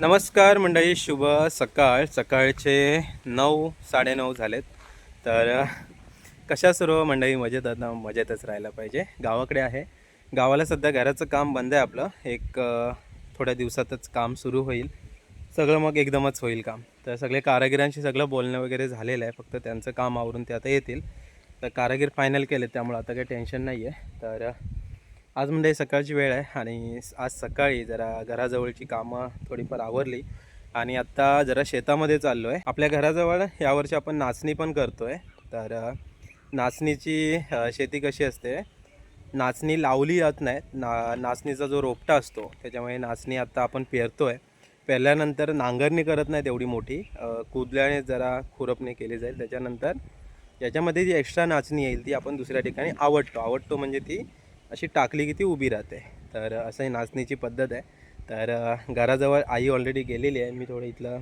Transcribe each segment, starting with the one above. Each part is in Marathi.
नमस्कार मंडळी शुभ सकाळ. सकाळचे नऊ साडेनऊ झालेत. तर कशा सर्व हो मंडळी? मजेत आता मजेतच राहायला पाहिजे. गावाकडे आहे. गावाला सध्या घराचं काम बंद आहे आपलं. एक थोड्या दिवसातच काम सुरू होईल. सगळं मग एकदमच होईल काम. तर सगळे कारागिरांशी सगळं बोलणं वगैरे झालेलं आहे. फक्त त्यांचं काम आवरून ते आता येतील. तर कारागीर फायनल केले त्यामुळे आता काही टेन्शन नाही आहे तर आज म्हणजे सकाळची वेळ आहे आणि आज सकाळी जरा घराजवळची कामं थोडीफार आवरली आणि आत्ता जरा शेतामध्ये चाललो आहे आपल्या घराजवळ यावर्षी आपण नाचणी पण करतो आहे तर नाचणीची शेती कशी असते? नाचणी लावली जात नाही ना नाचणीचा जो रोपटा असतो त्याच्यामुळे नाचणी आत्ता आपण पेरतो आहे पेरल्यानंतर नांगरणी करत नाही तेवढी मोठी. कुदल्याने जरा खुरपणी केली जाईल. त्याच्यानंतर याच्यामध्ये जी एक्स्ट्रा नाचणी येईल ती आपण दुसऱ्या ठिकाणी आवडतो. आवडतो म्हणजे ती अशी टाकली की ती उभी राहते. तर असं ही नाचणीची पद्धत आहे. तर घराजवळ आई ऑलरेडी गेलेली आहे. मी थोडं इथलं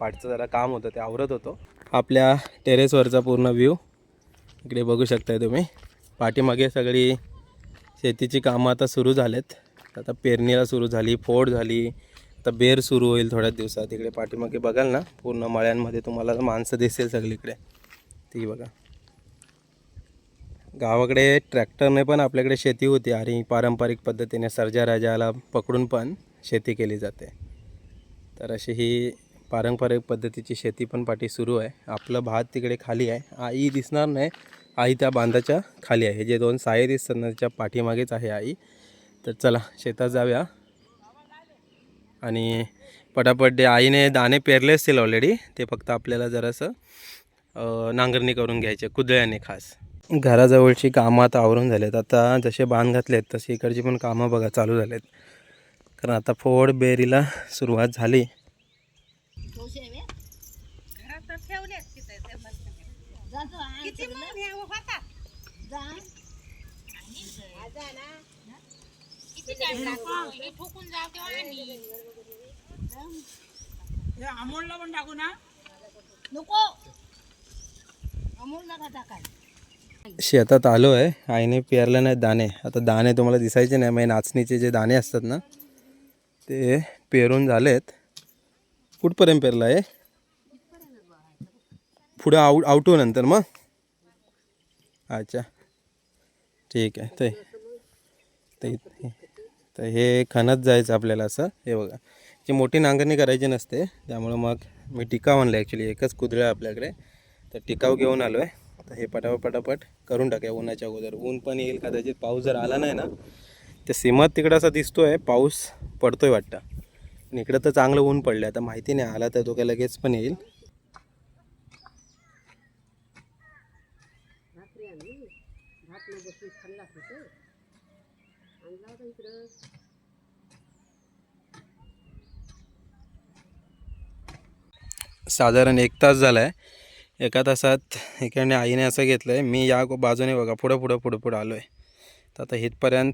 पाठचं जरा काम होतं ते आवरत होतो. आपल्या टेरेसवरचा पूर्ण व्ह्यू इकडे बघू शकताय तुम्ही. पाठीमागे सगळी शेतीची कामं आता सुरू झालेत. आता पेरणीला सुरू झाली फोड झाली. आता बेर सुरू होईल थोड्याच दिवसात. इकडे पाठीमागे बघाल ना पूर्ण मळ्यांमध्ये तुम्हाला माणसं दिसेल सगळीकडे. ती बघा. गावाकडे ट्रॅक्टरने पण आपल्याकडे शेती होती आणि पारंपरिक पद्धतीने सर्जा राजाला पकडून पण शेती केली जाते. तर अशी ही पारंपरिक पद्धतीची शेती पण पाठी सुरू आहे. आपलं भात तिकडे खाली आहे. आई दिसणार नाही. आई त्या बांधाच्या खाली आहे. हे जे दोन साये दिसतात ना त्याच्या पाठीमागेच आहे आई. तर चला शेतात जाऊया. आणि पटापट आईने दाणे पेरले असतील ऑलरेडी ते फक्त आपल्याला जरासं नांगरणी करून घ्यायचे कुदळ्याने खास. घराजवळची कामं आता आवरून झालेत. आता जसे बांध घातलेत तशी इकडची पण कामं बघा चालू झालेत. कारण आता फोड बेरीला सुरुवात झाली. अमोलला पण टाकू ना. नको. अमूल नका टाकाय शेतात आलो आहे. आईने पेरले नाही दाणे. आता दाणे तुम्हाला दिसायचे नाही. म्हणजे नाचणीचे जे दाणे असतात ना ते पेरून झालेत. कुठपर्यंत पेरलं आहे? पुढं आऊट आउटू नंतर मग? अच्छा. ठीक आहे. ते ते तर हे खणत जायचं आपल्याला असं. हे बघा. जी मोठी नांगरणी करायची नसते. त्यामुळं मग मी टिकाव आणलं ॲक्च्युली एकच कुदळं आहे आपल्याकडे. तर टिकाव घेऊन आलो आहे आता हे पटापट पटापट करून टाकूया उन्हाच्या अगोदर. ऊन पण येईल कदाचित पाऊस जर आला नाही ना तर सीमत तिकडं असा दिसतोय पाऊस पडतोय वाटतं. आणि इकडं तर चांगलं ऊन पडलं आता माहिती नाही आला तर तो काय लगेच पण येईल. साधारण एक तास झाला आहे एका तासात इकडे आईने असं घेतलं आहे मी या बाजूने बघा पुढं पुढं पुढं पुढं आलो आहे तर आता इथपर्यंत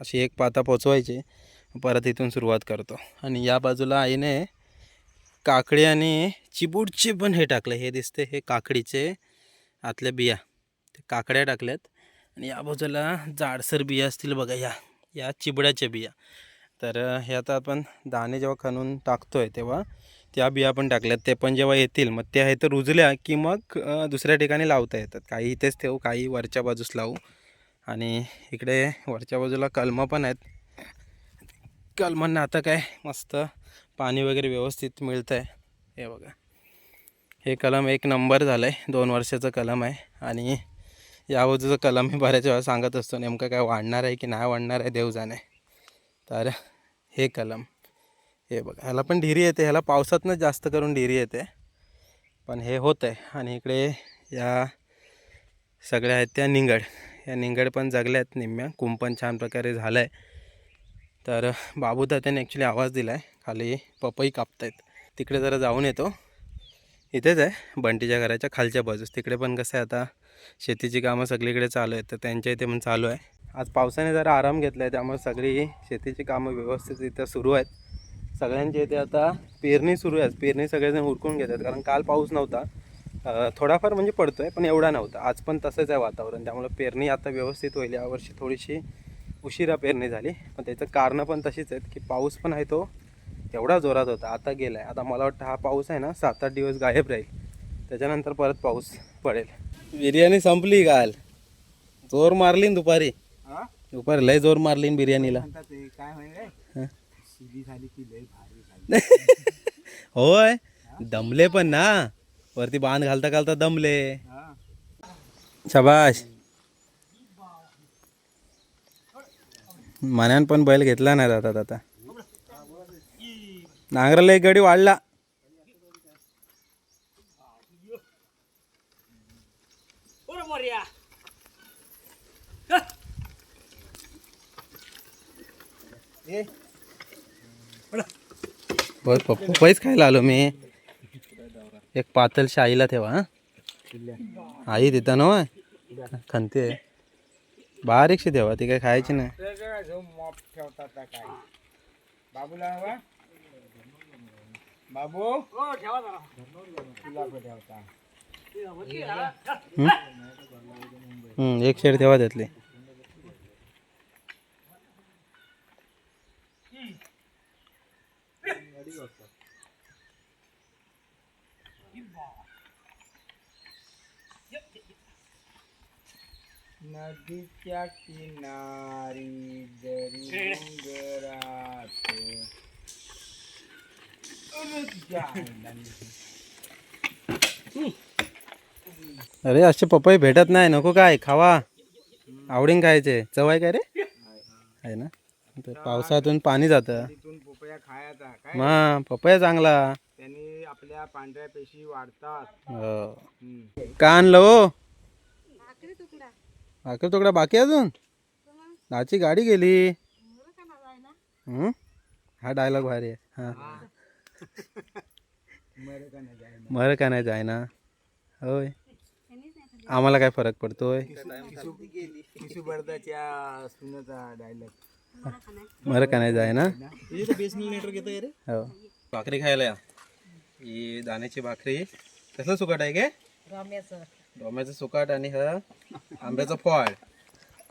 अशी एक पाता पोचवायची परत इथून सुरुवात करतो. आणि या बाजूला आईने काकडी आणि चिबूडचे पण हे टाकलं हे दिसते हे काकडीचे आतल्या बिया. ते काकड्या टाकल्यात. आणि या बाजूला जाडसर बिया असतील बघा या या चिबड्याच्या बिया. तर हे आता आपण दाणे जेव्हा खणून टाकतो आहे तेव्हा त्या बिया पण टाकल्यात ते पण जेव्हा येतील मग त्या हे तर रुजल्या की मग दुसऱ्या ठिकाणी लावता येतात. काही इथेच ठेवू काही वरच्या बाजूस लावू. आणि इकडे वरच्या बाजूला कलमं पण आहेत. कलमांना आता काय मस्त पाणी वगैरे व्यवस्थित मिळतं आहे हे बघा. हे कलम एक नंबर झालं आहे दोन वर्षाचं कलम आहे. आणि या बाजूचं कलम मी बऱ्याच वेळा सांगत असतो नेमकं काय वाढणार आहे की नाही वाढणार आहे देव जाणे तर हे कलम. हे बघा ह्याला पण ढिरी येते. ह्याला पावसातनं जास्त करून ढिरी येते. पण हे होतं आहे आणि इकडे या सगळ्या आहेत त्या निंगड. या निंगड पण जगल्या आहेत निम्म्या. कुंपण छान प्रकारे झालं आहे तर बाबू त्याने ॲक्च्युली आवाज दिला आहे खाली पपई कापतायत. तिकडे जरा जाऊन येतो. इथेच आहे. बंटीच्या घराच्या खालच्या बाजूस. तिकडे पण कसं आहे आता शेतीची कामं सगळीकडे चालू आहेत. तर त्यांच्या इथे पण चालू आहे. आज पावसाने जरा आराम घेतला आहे त्यामुळे सगळी शेतीची कामं व्यवस्थित इथं सुरू आहेत. सगळ्यांच्या इथे आता पेरणी सुरू आहे पेरणी सगळेजण उरकून घेतात. कारण काल पाऊस नव्हता. थोडाफार म्हणजे पडतोय पण एवढा नव्हता. आज पण तसंच आहे वातावरण. त्यामुळे पेरणी आता व्यवस्थित होईल. यावर्षी थोडीशी उशिरा पेरणी झाली. पण त्याचं कारणं पण तशीच आहेत की पाऊस पण आहे तो एवढा जोरात होता. आता गेलाय. आता मला वाटतं हा पाऊस आहे ना सात आठ दिवस गायब राहील. त्याच्यानंतर परत पाऊस पडेल. बिर्याणी संपली काल. जोर मारली ना दुपारी. हा? दुपारी लय जोर मारली ना बिर्याणीला. काय म्हणे? शिली झाली की लय भारी झाली. होय दमले पण ना. वरती बांध घालता घालता दमले. शबाश मनान पण बैल घेतला नाही आता नांगराला एक गडी वाढला. बरोबर या ए, बघ पप्पू पैस खायला आलो मी. एक पातळ शाईला ठेवा हा. आई तिथं ना होय खंते बारीकशी ठेवा ती काय खायची नाही. मॉप ठेवतात काय बाबूला बाबू ठेवता एक शेड ठेवा त्यातली. नदीच्या किनारी जरी डोंगरात. अरे असे पपई भेटत नाही. नको काय खावा. आवडीन खायचे. चवाय काय रे? आहे ना? ते पावसातून पाणी जातं. तिथून पोपया खायचा. काय मग पपया चांगला. त्यांनी आपल्या पांढऱ्या पेशी वाढतात. हो. हम्म. का आणलं हो? भाकर तुकडा बाकी अजून? नाची गाडी गेली. हम्म? हा डायलॉग भारी आहे हा. मर का नाही जाय ना होय. आम्हाला काय फरक पडतोय? मर का नाही जाय ना हो. भाकरी खायला या. ही दाण्याची भाकरी. कसलं सुकाट आहे काय डोम्याचं सुकाट आणि ह आंब्याचं फळ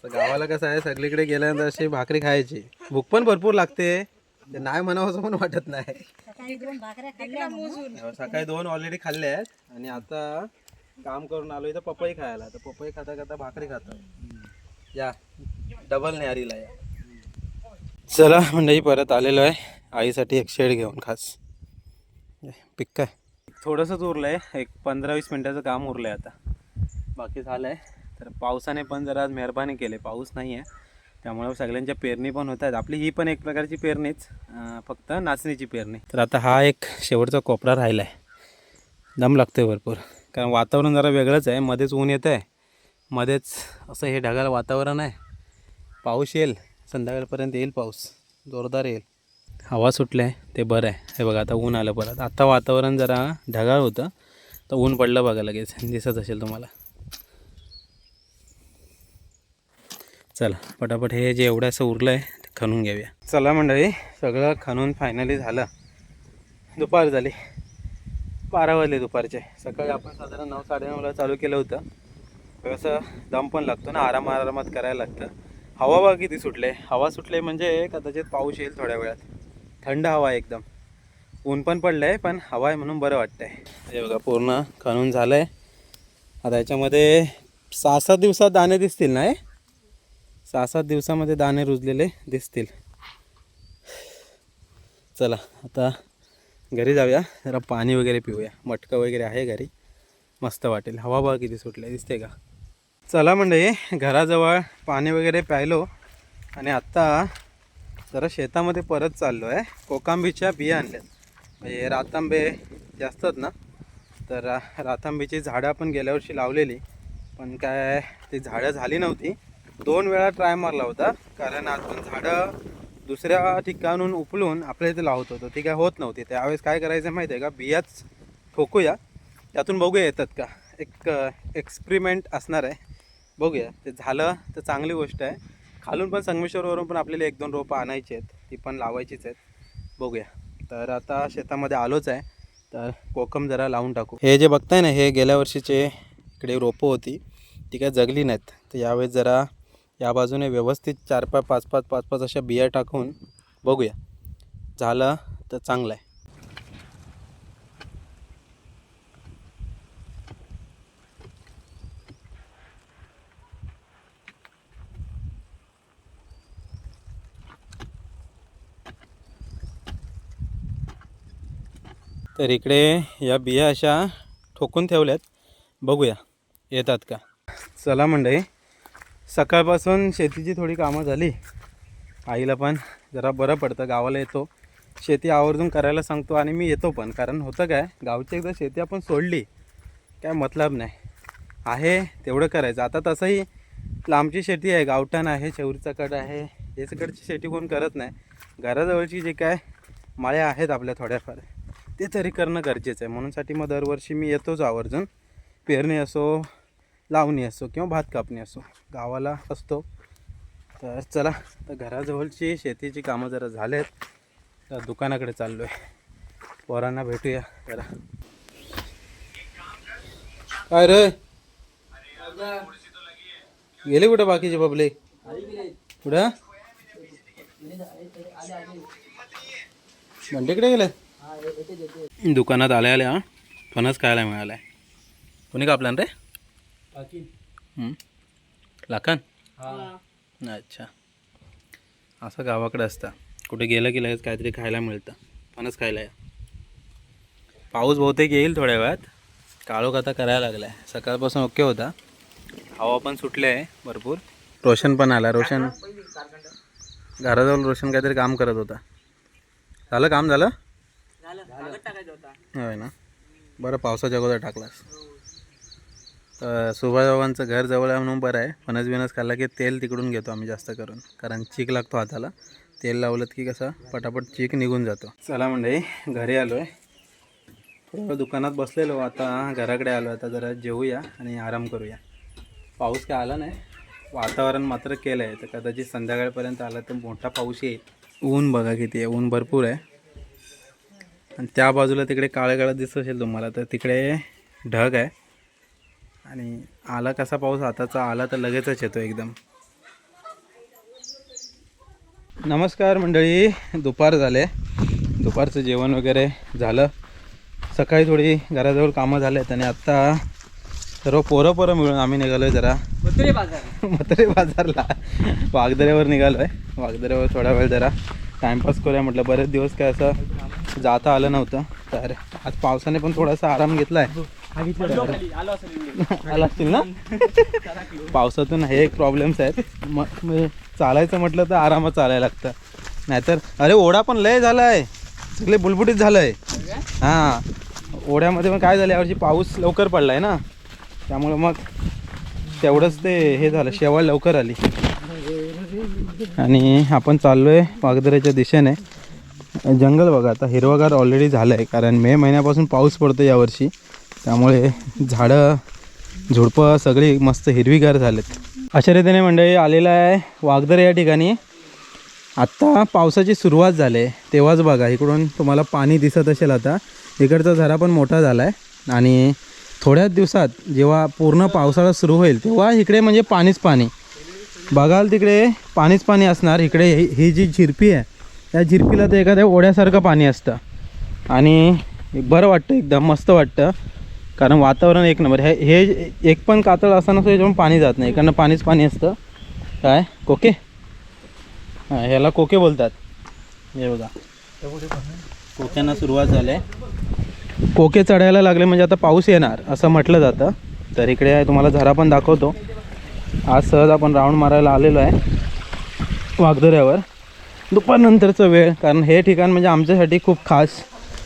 तर गावाला कसं आहे सगळीकडे गेल्यानंतर अशी भाकरी खायची. भूक पण भरपूर लागते. ते नाही म्हणावं पण वाटत नाही. सकाळी दोन ऑलरेडी खाल्ले आहेत. आणि आता काम करून आलो इथं पपई खायला. तर पपई खाता खाता भाकरी खातो. या. डबल न्यारीला या. चला मंडळी परत आलेलो आहे. आईसाठी एक शेड घेऊन खास. पिक काय थोडंसंच उरलं आहे एक पंधरा वीस मिनटाचं काम उरलं आहे आता. बाकी झालं आहे तर पावसाने पण जरा आज मेहरबानी केली. पाऊस नाही आहे त्यामुळे सगळ्यांच्या पेरणी पण होत आहेत. आपली ही पण एक प्रकारची पेरणीच फक्त नाचणीची पेरणी. तर आता हा एक शेवटचा कोपरा राहिला आहे दम लागतोय भरपूर. कारण वातावरण जरा वेगळंच आहे. मध्येच ऊन येतं आहे मध्येच असं हे ढगाळ वातावरण आहे. पाऊस येईल. संध्याकाळपर्यंत येईल पाऊस. जोरदार येईल. हवा सुटलं आहे. ते बरं आहे. हे बघा आता ऊन आलं परत. आता वातावरण जरा ढगाळ होतं. तर ऊन पडलं बघा लगेच. दिसत असेल तुम्हाला. चला पटापट हे जे एवढं असं उरलं आहे ते खणून घेऊया. चला मंडळी सगळं खणून फायनली झालं. दुपार झाली. बारा वाजले दुपारचे. सकाळी आपण साधारण नऊ साडेनऊला चालू केलं होतं. कसं दम पण लागतो ना आराम आरामात करायला लागतं. हवा बघा किती सुटले. हवा सुटले म्हणजे कदाचित पाऊस येईल थोड्या वेळात. थंड हवा आहे एकदम. ऊन पण पडलं आहे पण हवा आहे म्हणून बरं वाटतं आहे हे बघा पूर्ण खणून झालं आहे आता याच्यामध्ये सहा सात दिवसात दाणे दिसतील ना हे? सहा सात दिवसामध्ये दाणे रुजलेले दिसतील. चला आता घरी जाऊया. जरा पाणी वगैरे पिऊया. मटकं वगैरे आहे घरी. मस्त वाटेल. हवा बघा किती सुटले दिसते का? चला म्हणजे घराजवळ पाणी वगैरे प्यायलो. आणि आत्ता जरा शेतामध्ये परत चाललो आहे कोकांबीच्या बिया आणल्यात. म्हणजे रातांबे जे असतात ना? तर रातांबीची झाडं आपण गेल्या वर्षी लावलेली. पण काय ती झाडं झाली नव्हती. दोन वेळा ट्राय मारला होता. कारण अजून झाडं दुसऱ्या ठिकाणून उपलून आपल्या इथे लावत होतो. ती काय होत नव्हती. त्यावेळेस काय करायचं माहिती आहे का? बियाच ठोकूया. त्यातून बघूया येतात का? एक एक्सपेरिमेंट असणार आहे. बघूया. ते झालं तर चांगली गोष्ट आहे. खालून पण संगमेश्वरवरून पण आपल्याला एक दोन रोपं आणायची आहेत. ती पण लावायचीच आहेत. बघूया. तर आता शेतामध्ये आलोच आहे. तर कोकम जरा लावून टाकू. हे जे बघताय ना हे गेल्या वर्षीचे इकडे रोपं होती. ती काय जगली नाहीत. तर यावेळेस जरा या बाजूने व्यवस्थित चार पाच पाच पाच पाच पाच अशा बिया टाकून बघूया. झालं तर चांगलं आहे. तर इकडे या बिया अशा ठोकून ठेवल्यात. बघूया येतात का? चला मंडळी सकाळपासून शेतीची थोडी कामं झाली. आईला पण जरा बरं पडतं गावाला येतो. शेती आवर्जून करायला सांगतो आणि मी येतो पण कारण होतं काय गावची एकदा शेती आपण सोडली काय मतलब नाही. आहे तेवढं करायचं. आता तसंही लांबची शेती आहे गावठाण आहे शेवरीचा कट आहे याच्याकडची शेती कोण करत नाही. घराजवळची जे काय माळ्या आहेत आपल्या थोड्याफार ते तरी करणं गरजेचं आहे. म्हणूनसाठी मग दरवर्षी मी येतोच आवर्जून. पेरणी असो लावणी असो किंवा भात कापणी असो गावाला असतो. तर चला तर घराजवळची शेतीची कामं जरा झालेत. तर दुकानाकडे चाललो आहे पोरांना भेटूया जरा. काय रे? गेले कुठं बाकीचे बाबले? कुठं? म्हणतेकडे गेले? दुकानात आल्या आल्या फणस खायला मिळाला आहे कोणी कापला रे? हं? लाखान अच्छा असं गावाकडे असतं. कुठे गेलं की लगेच काहीतरी खायला मिळतं. फणस खायला या. पाऊस बहुतेक येईल थोड्या वेळात. काळोख आता करायला लागला आहे सकाळपासून ओके होता. हवा पण सुटली आहे भरपूर. रोशन पण आला. रोशन घराजवळ रोशन काहीतरी काम करत होता. झालं काम झालं? होय ना. बरं पावसाच्या अगोदर टाकलास. सुभाषबाबांचं घर जवळ आहे म्हणून बरं आहे. फणस बिनस खाल्ला की तेल तिकडून घेतो आम्ही जास्त करून. कारण चीक लागतो हाताला. तेल लावलं की कसं पटापट चीक निघून जातो. चला म्हणजे घरी आलो आहे थोडं दुकानात बसलेलो आता. घराकडे आलो आता जरा जेवूया आणि आराम करूया. पाऊस काय आला नाही. वातावरण मात्र केलं आहे तर कदाचित संध्याकाळपर्यंत आला तर मोठा पाऊस येईल. ऊन बघा किती आहे. ऊन भरपूर आहे. आणि त्या बाजूला तिकडे काळं काळं दिसत असेल तुम्हाला तर तिकडे ढग आहे. आणि आला कसा पाऊस? आताचा आला तर लगेचच येतो एकदम. नमस्कार मंडळी दुपार झाले. दुपारचं जेवण वगैरे झालं. सकाळी थोडी घराजवळ कामं झालेत आणि आत्ता सर्व पोरं पोरं मिळून आम्ही निघालो आहे जरा. मथुरे बाजार. बाजारला. वागदऱ्यावर निघालो आहे वागदऱ्यावर थोडा वेळ जरा टाईमपास करूया म्हटलं. बरेच दिवस काय असं जाता आलं नव्हतं. तर आज पावसाने पण थोडासा आराम घेतला आहे आलो असेल. आला असतील ना पावसातून हे एक प्रॉब्लेम्स आहेत. मग चालायचं म्हटलं तर आरामात चालायला लागतं. नाहीतर अरे ओढा पण लय झाला आहे सगळे बुलबुटीत झालं आहे हां. ओढ्यामध्ये पण काय झालं यावर्षी पाऊस लवकर पडला आहे ना. त्यामुळं मग तेवढंच ते हे झालं शेवाळ लवकर आली. आणि आपण चाललो आहे वागदऱ्याच्या दिशेने. जंगल बघा आता हिरवगार ऑलरेडी झालं आहे कारण मे महिन्यापासून पाऊस पडतो यावर्षी. त्यामुळे झाडं झुडपं सगळी मस्त हिरवीगार झालेत. अशा रीतीने मंडळी आलेलं आहे वाघदर या ठिकाणी. आत्ता पावसाची सुरुवात झाली आहे. तेव्हाच बघा इकडून तुम्हाला पाणी दिसत असेल आता. इकडचा झरा पण मोठा झाला आहे आणि थोड्याच दिवसात जेव्हा पूर्ण पावसाळा सुरू होईल तेव्हा इकडे म्हणजे पाणीच पाणी. बघाल तिकडे पाणीच पाणी असणार. इकडे ही ही जी झिरपी आहे त्या झिरपीला तर एखाद्या ओढ्यासारखं पाणी असतं. आणि बरं वाटतं एकदम मस्त वाटतं. कारण वातावरण एक नंबर. हे हे एक पण कातळ असताना याच्यामुळे पाणी जात नाही. कारण पाणीच पाणी असतं. काय? कोके? हां ह्याला कोके बोलतात. हे बघा. कोक्यांना सुरुवात झाली. आहे कोके चढायला लागले म्हणजे आता पाऊस येणार असं म्हटलं जातं. तर इकडे तुम्हाला झरा पण दाखवतो. आज सहज आपण राऊंड मारायला आलेलो आहे. वागदऱ्यावर दुपारनंतरचं वेळ कारण हे ठिकाण म्हणजे आमच्यासाठी खूप खास.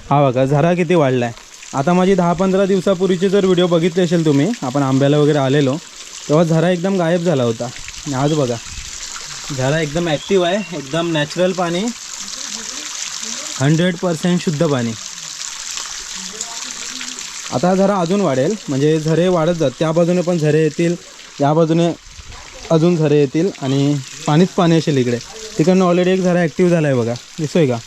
हा बघा झरा किती वाढला आहे आता माझी दहा पंधरा दिवसापूर्वीचे जर व्हिडिओ बघितले असेल तुम्ही आपण आंब्याला वगैरे आलेलो तेव्हा झरा एकदम गायब झाला होता. आणि आज बघा झरा एकदम ॲक्टिव्ह आहे एकदम नॅचरल पाणी हंड्रेड पर्सेंट शुद्ध पाणी. आता झरा अजून वाढेल म्हणजे झरे वाढत जात त्या बाजूने पण झरे येतील या बाजूने अजून झरे येतील आणि पाणीच पाणी असेल इकडे. तिकडनं ऑलरेडी एक झरा ॲक्टिव्ह झाला आहे बघा दिसतोय का?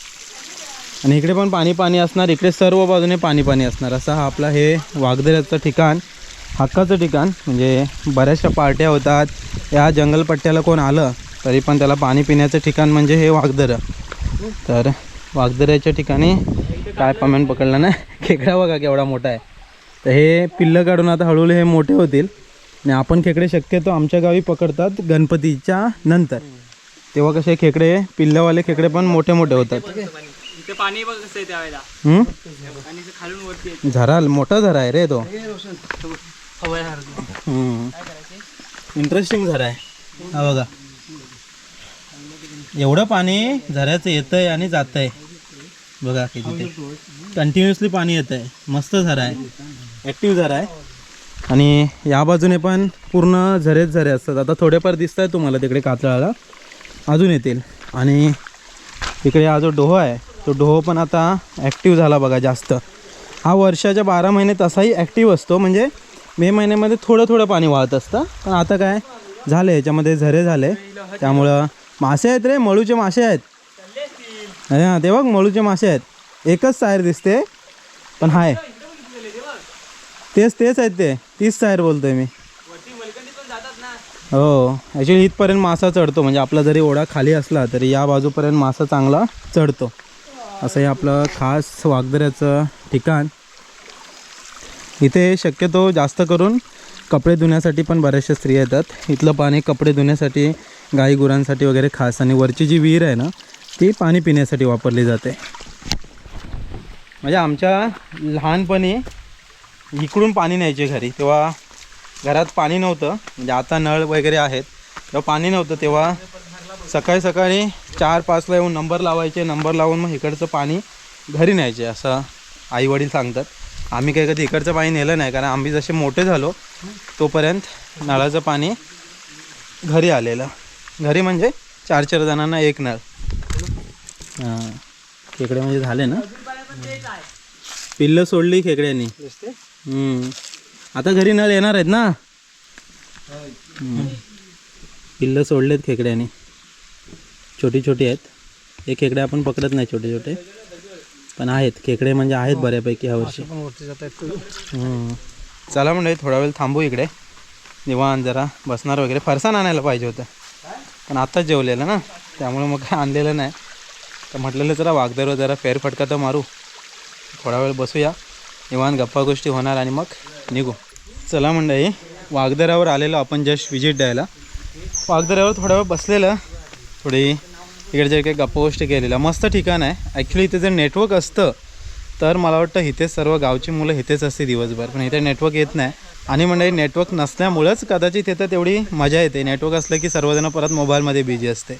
आणि इकडे पण पाणी पाणी असणार इकडे सर्व बाजूने पाणी पाणी असणार. असं हा आपला हे वाघदऱ्याचं ठिकाण हक्काचं ठिकाण. म्हणजे बऱ्याचशा पार्ट्या होतात. या जंगलपट्ट्याला कोण आलं तरी पण त्याला पाणी पिण्याचं ठिकाण म्हणजे हे वाघदरं. तर वाघदऱ्याच्या ठिकाणी काय पाम्यान पकडला ना? खेकडा बघा केवढा मोठा आहे. तर हे पिल्लं काढून आता हळूहळू हे मोठे होतील. आणि आपण खेकडे शक्यतो आमच्या गावी पकडतात गणपतीच्या नंतर. तेव्हा कसे खेकडे पिल्लवाले खेकडे पण मोठे मोठे होतात. इथे पाणी बघ कसं त्यावेळेला? आणि खालून वरती येते. झरा मोठा झरा आहे रे तो. इंटरेस्टिंग झरा आहे. हा बघा. एवढं पाणी झऱ्याचं येतं आहे आणि जातं आहे बघा किती ते कंटिन्युअसली पाणी येतं आहे मस्त झरा आहे. ॲक्टिव्ह झरा आहे. आणि या बाजूने पण पूर्ण झरेच झरे असतात. आता थोडेफार दिसत आहे तुम्हाला तिकडे कातळाला. अजून येतील. आणि तिकडे हा जो डोह आहे तो डोह पण आता ॲक्टिव्ह झाला बघा जास्त. हा वर्षाच्या बारा महिने तसाही ॲक्टिव्ह असतो. म्हणजे मे महिन्यामध्ये थोडं थोडं पाणी वाहत असतं. पण आता काय? झालं याच्यामध्ये झरे झाले. त्यामुळं मासे आहेत रे. मळूचे मासे आहेत. अरे हां ते बघ मळूचे मासे आहेत. एकच सायर दिसते. पण हाय. तेच तेच आहेत ते. तीच सायर बोलतोय मी. हो. ॲक्च्युली इथपर्यंत मासा चढतो. म्हणजे आपला जरी ओढा खाली असला तरी या बाजूपर्यंत मासा चांगला चढतो. असं हे आपलं खास वागदऱ्याचं ठिकाण. इथे शक्यतो जास्त करून कपडे धुण्यासाठी पण बऱ्याचशा स्त्रिया येतात. इथलं पाणी कपडे धुण्यासाठी गाई गुरांसाठी वगैरे खास आणि वरची जी विहीर आहे ना ती पाणी पिण्यासाठी वापरली जाते. म्हणजे आमच्या लहानपणी इकडून पाणी न्यायचे घरी. तेव्हा घरात पाणी नव्हतं. म्हणजे आता नळ वगैरे आहेत. तेव्हा पाणी नव्हतं तेव्हा सकाळी सकाळी चार पाचला येऊन नंबर लावायचे नंबर लावून मग इकडचं पाणी घरी न्यायचे असं आईवडील सांगतात. आम्ही काही कधी इकडचं पाणी नेलं नाही कारण आम्ही जसे मोठे झालो तोपर्यंत नळाचं पाणी घरी आलेलं. घरी म्हणजे चार चार जणांना एक नळ. हां खेकडे म्हणजे झाले ना? पिल्लं सोडली खेकड्यांनी. आता घरी नळ येणार आहेत ना? पिल्लं सोडलेत खेकड्याने. छोटी छोटी आहेत. हे खेकडे आपण पकडत नाही छोटे छोटे पण आहेत. खेकडे म्हणजे आहेत बऱ्यापैकी ह्यावर्षी हम्म. चला म्हणजे थोडा वेळ थांबू इकडे. निवांत जरा बसणार वगैरे. फरसाण आणायला पाहिजे होतं. पण आत्ताच जेवलेलं ना. त्यामुळे मग काय आणलेलं नाही. तर म्हटलेलं जरा वागदर जरा फेरफटका तर मारू. थोडा वेळ बसूया. निवांत गप्पा गोष्टी होणार आणि मग निघू. चला मंडळी वागदऱ्यावर आलेलो आपण जस्ट विजिट द्यायला. वागदऱ्यावर थोडा वेळ बसलेलं. थोडी इकडे जे काही गप्पा गोष्टी केलेल्या. मस्त ठिकाण आहे. ॲक्च्युली इथे जर नेटवर्क असतं तर मला वाटतं इथेच सर्व गावची मुलं इथेच असते दिवसभर. पण इथे नेटवर्क येत नाही. आणि म्हणजे नेटवर्क नसल्यामुळंच कदाचित इथं तेवढी मजा येते. नेटवर्क असलं की सर्वजण परत मोबाईलमध्ये बिझी असते.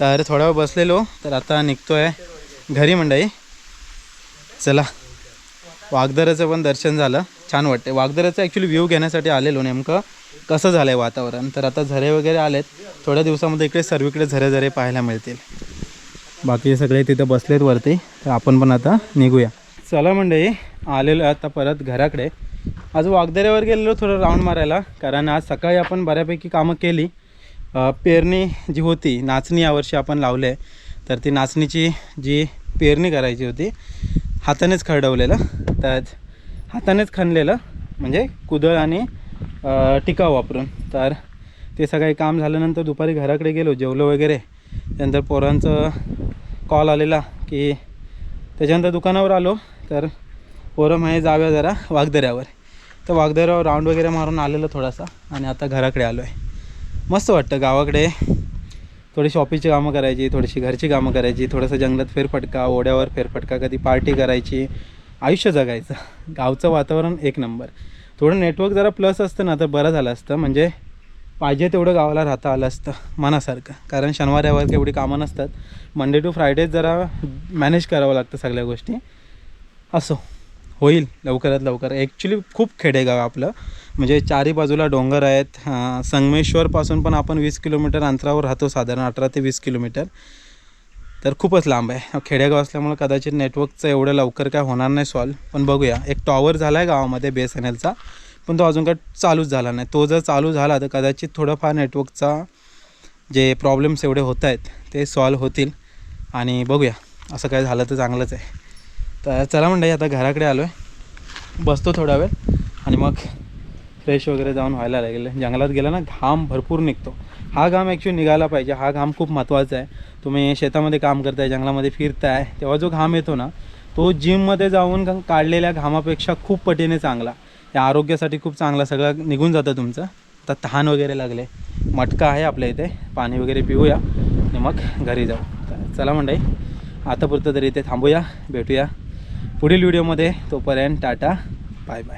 तर थोडा वेळ बसलेलो. तर आता निघतो आहे घरी मंडई चला. वागदराचं पण दर्शन झालं. छान वाटते वागदराचं ॲक्च्युली व्ह्यू घेण्यासाठी आलेलो नेमकं. कसं झालं आहे वातावरण? तर आता झरे वगैरे आलेत. थोड्या दिवसामध्ये इकडे सर्वीकडे झरे झरे पाहायला मिळतील. बाकी सगळे तिथं बसलेत वरती. तर आपण पण आता निघूया. चला मंडळी आलेलो आता परत घराकडे. आज वागदऱ्यावर गेलेलो थोडं राऊंड मारायला कारण आज सकाळी आपण बऱ्यापैकी कामं केली. पेरणी जी होती नाचणी यावर्षी आपण लावले. आहे तर ती नाचणीची जी पेरणी करायची होती हातानेच खरडवलेलं. तर हातानेच खणलेलं म्हणजे कुदळ आणि टिकाव वापरून. तर ते सगळे काम झाल्यानंतर दुपारी घराकडे गेलो जेवलो वगैरे. त्यानंतर पोरांचं कॉल आलेला की त्याच्यानंतर दुकानावर आलो. तर पोरं म्हणे जाव्या जरा वाघदऱ्यावर. तर वाघदऱ्यावर राऊंड वगैरे मारून आलेलं थोडासा आणि आता घराकडे आलो आहे मस्त वाटतं गावाकडे. थोडी शॉपिंगची कामं करायची थोडीशी घरची कामं करायची थोडंसं जंगलात फेरफटका ओढ्यावर फेरफटका कधी पार्टी करायची. आयुष्य जगायचं. गावचं वातावरण एक नंबर थोडं नेटवर्क जरा प्लस असतं ना तर बरं झालं असतं. म्हणजे पाहिजे तेवढं गावाला राहता आलं असतं मनासारखं. कारण शनिवार एवढी कामं नसतात. मंडे टू फ्रायडे जरा मॅनेज करावं लागतं सगळ्या गोष्टी. असो. होईल लवकरात लवकर. ॲक्च्युली खूप खेडेगाव आपलं. म्हणजे चारी बाजूला डोंगर आहेत. संगमेश्वरपासून पण आपण वीस किलोमीटर अंतरावर राहतो साधारण अठरा ते वीस किलोमीटर. तर खूपच लांब आहे. खेडेगाव असल्यामुळे कदाचित नेटवर्कचं एवढं लवकर काय होणार नाही सॉल्व पण बघूया. एक टॉवर झाला आहे गावामध्ये बी एस एन एलचा पण तो अजून काय चालूच झाला नाही. तो जर चालू झाला तर कदाचित थोडंफार नेटवर्कचा जे प्रॉब्लेम्स एवढे होत आहेत ते सॉल्व होतील. आणि बघूया. असं काय झालं तर चांगलंच आहे. तर चला मंडळी आता घराकडे आलो आहे बसतो थोडा वेळ. आणि मग फ्रेश वगैरे जाऊन व्हायला लागेल. जंगलात गेला ना घाम भरपूर निघतो. हा घाम ॲक्च्युली निघाला पाहिजे. हा घाम खूप महत्त्वाचा आहे. तुम्ही शेतामध्ये काम करताय जंगलामध्ये फिरताय तेव्हा जो घाम येतो ना तो जिममध्ये जाऊन काढलेल्या घामापेक्षा खूप पटीने चांगला. या आरोग्यासाठी खूप चांगला सगळं निघून जातं तुमचं. आता तहान वगैरे लागले. मटका आहे आपल्या इथे. पाणी वगैरे पिऊया. आणि मग घरी जाऊ. तर चला मंडई आतापुरतं तरी इथे थांबूया भेटूया. पुढील व्हिडिओमध्ये तोपर्यंत टाटा. Bye bye.